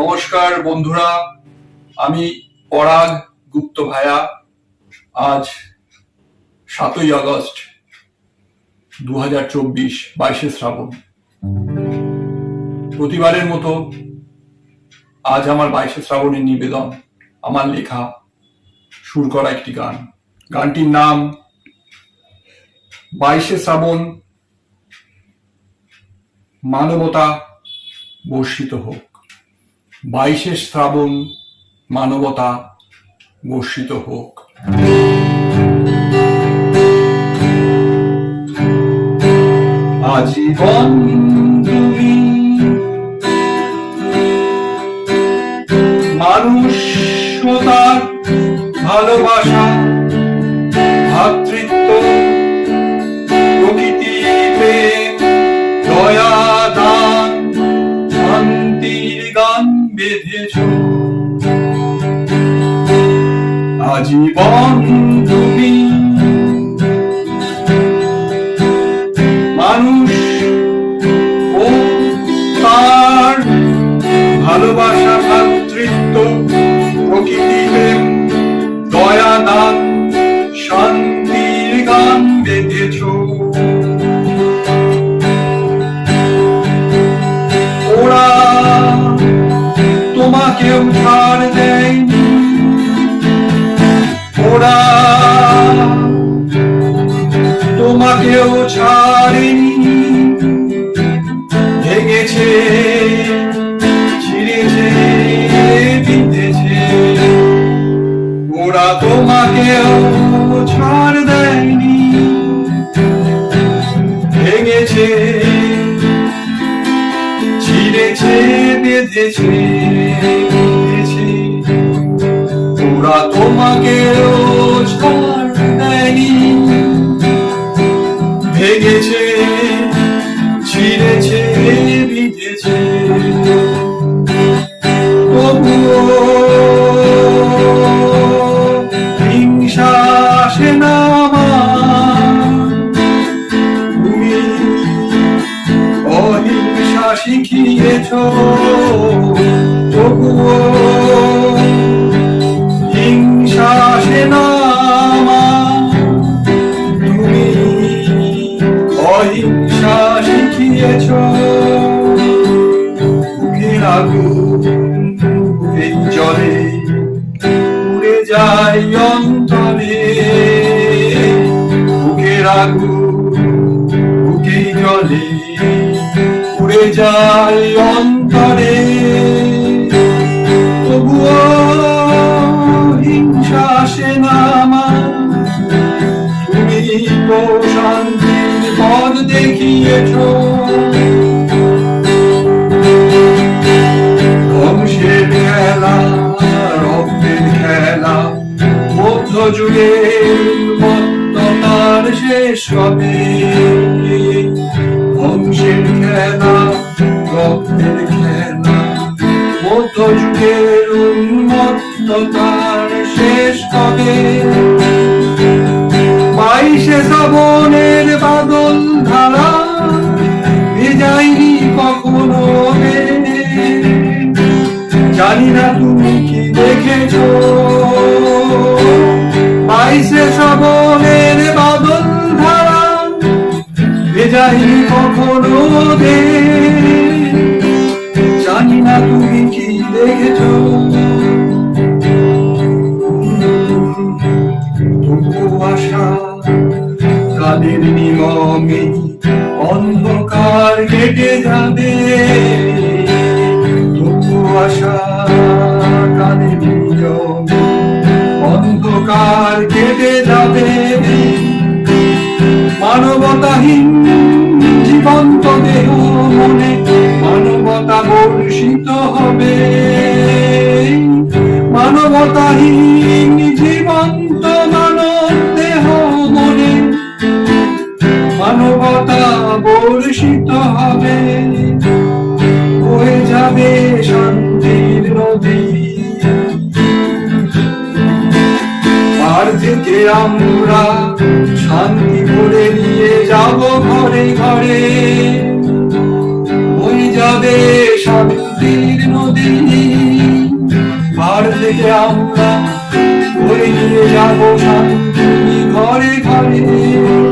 নমস্কার বন্ধুরা, আমি পরাগ গুপ্ত ভায়া। আজ সাতই আগস্ট দু হাজার চব্বিশ বাইশে শ্রাবণ। প্রতিবারের মতো আজ আমার বাইশে শ্রাবণের নিবেদন, আমার লেখা সুর করা একটি গান। গানটির নাম বাইশে শ্রাবণ, মানবতা বর্ষিত হোক। বাইশে শ্রাবণ মানবতা বর্ষিত হোক। আজীবন মানুষতার ভালোবাসা ভাতৃত্ব বেঁধেছ আজীবন তুমি মানুষ ও তার ভালোবাসা ভাতৃত্ব প্রকৃতিতে দয়া দান ছাড় দেয়নি ওরা তোমাকেও ছাড়েনি। ভেঙেছে বেঁধেছে বেঁধেছে। ওরা দেয়নি। ভেঙেছে ছিঁড়েছে বিঁধেছে হিংসা অহিংসা শিখিয়েছ। শিখিয়েছ বুকের আগুন বুকের জলে উড়ে যায় অন্তরে। বুকের আগুন বুকে জলে উড়ে যায় অন্তরে। উন্মত্ততার শেষ হবে বাইশে শ্রাবণের বাদল ধারা ভেজাইনি কখনো। জানি না তুমি কি দেখেছ। বাইশে শ্রাবণের বাদল ধারা ভেজাইনি কখনো জানি না তুমি কি দেখেছ। বর্ষিত হবে। মানবতাহীন জীবন্ত মানব দেহ মনে। মানবতা বর্ষিত হবে। হয়ে যাবে শান্তির নদী। আর থেকে আমরা শান্তি করে নিয়ে যাব ঘরে ঘরে। বই যাবে থেকে আমরা বয়ে নিয়ে যাব শান্তি ঘরে ঘরে আবার